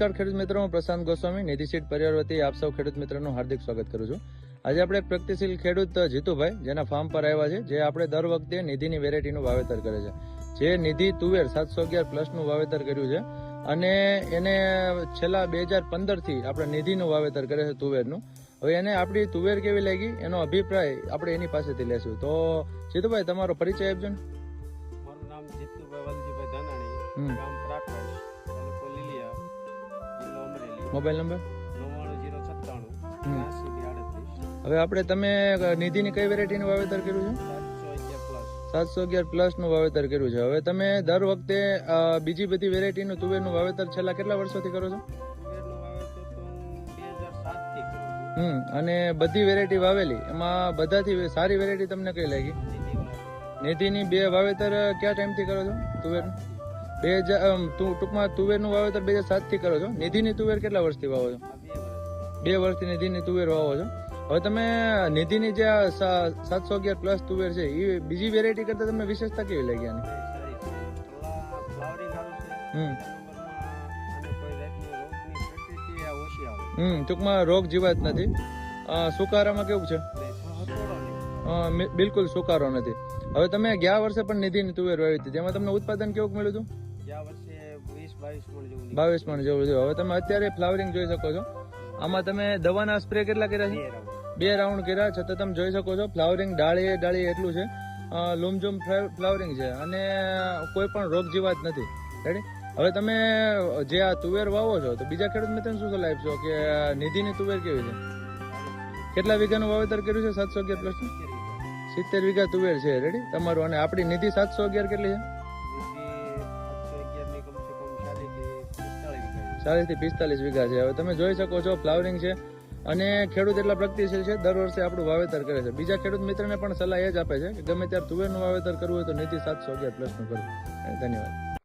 નમસ્કાર ખેડૂત મિત્રો હું પ્રશાંત ગોસ્વામી નિધિ સીટ પરિવાર વતી આપ સૌ ખેડૂત મિત્રોનું હાર્દિક સ્વાગત કરું છું. આજે આપણે એક પ્રગતિશીલ ખેડૂત જીતુભાઈ જેના ફાર્મ પર આવ્યા છે જે આપણે દર વખતે નિધિની વેરાયટીનું વાવેતર કરે છે. જે નિધિ તુવેર સાતસો અગિયાર પ્લસનું વાવેતર કર્યું છે અને એને છેલ્લા બે હજાર પંદરથી આપણે નિધિનું વાવેતર કરે છે તુવેરનું. હવે એને આપણી તુવેર કેવી લાગી? એનો અભિપ્રાય આપણે એની પાસેથી લેશું. તો જીતુભાઈ તમારો પરિચય આપજો મારું નામ જીતુભાઈ વાલજીભાઈ ધાનાણી. ગામ મોબાઈલ નંબર? હવે આપણે તમે નિધિની કઈ વેરાયટીનું વાવેતર કર્યું છે? સાતસો અગિયાર પ્લસ. સાતસો અગિયાર પ્લસનું વાવેતર કર્યું છે. હવે તમે દર વખતે બીજી બધી વેરાયટીનું તુવેરનું વાવેતર છેલ્લા કેટલા વર્ષોથી કરો છો? હમ અને બધી વેરાયટી વાવેલી. એમાં બધાથી સારી વેરાયટી તમને કઈ લાગી? નિધિની બે વાવેતર કયા ટાઈમથી કરો છો તુવેરનું? બે હજાર તું ટૂંકમાં તુવેરનું વાવેતર બે હજાર સાતથી કરો છો. નિધિની તુવેર કેટલા વર્ષથી વાવો છો? બે વર્ષ બે વર્ષથી નિધિની તુવેર વાવો છો. હવે તમે નિધિની જે સાતસો અગિયાર પ્લસ તુવેર છે એ બીજી વેરાયટી કરતા તમને વિશેષતા કેવી લાગી આની? હમ. ટૂંકમાં રોગ જીવાત નથી. સુકારામાં કેવું છે? બિલકુલ સુકારો નથી. હવે તમે ગયા વર્ષે પણ નિધિની તુવેર વાવી હતી. જેમાં તમને ઉત્પાદન કેવું મળ્યું હતું? ગયા વર્ષે બાવીસ મણ જેવું છે. હવે તમે અત્યારે ફ્લાવરિંગ જોઈ શકો છો. આમાં તમે દવાના સ્પ્રે કેટલા કર્યા છે? બે રાઉન્ડ. કર્યા છતાં તમે જોઈ શકો છો ફ્લાવરિંગ ડાળીએ ડાળીએ એટલું છે. લૂમઝૂમ ફ્લાવરિંગ છે. અને કોઈ પણ રોગ જીવાત નથી. રેડી હવે તમે જે આ તુવેર વાવો છો તો બીજા ખેડૂત મિત્રને શું સલાહ આપશો? કે નિધિની તુવેર કેવી છે? કેટલા વીઘાનું વાવેતર કર્યું છે? સાતસો અગિયાર પ્લસ સિત્તેર વીઘા. તુવેર છે. રેડી તમારું અને આપણી નિધિ સાતસો અગિયાર કેટલી છે? ચાલીસથી પિસ્તાલીસ વીઘા છે. હવે તમે જોઈ શકો છો, ફ્લાવરિંગ છે અને ખેડૂત એટલા પ્રગતિશીલ છે, દર વર્ષે આપણું વાવેતર કરે છે. બીજા ખેડૂત મિત્રને પણ સલાહ એ જ આપે છે કે ગમે ત્યારે તુવેરનું વાવેતર કરવું હોય તો નીતિ સાતસો અગિયાર પ્લસનું કરવું. ધન્યવાદ.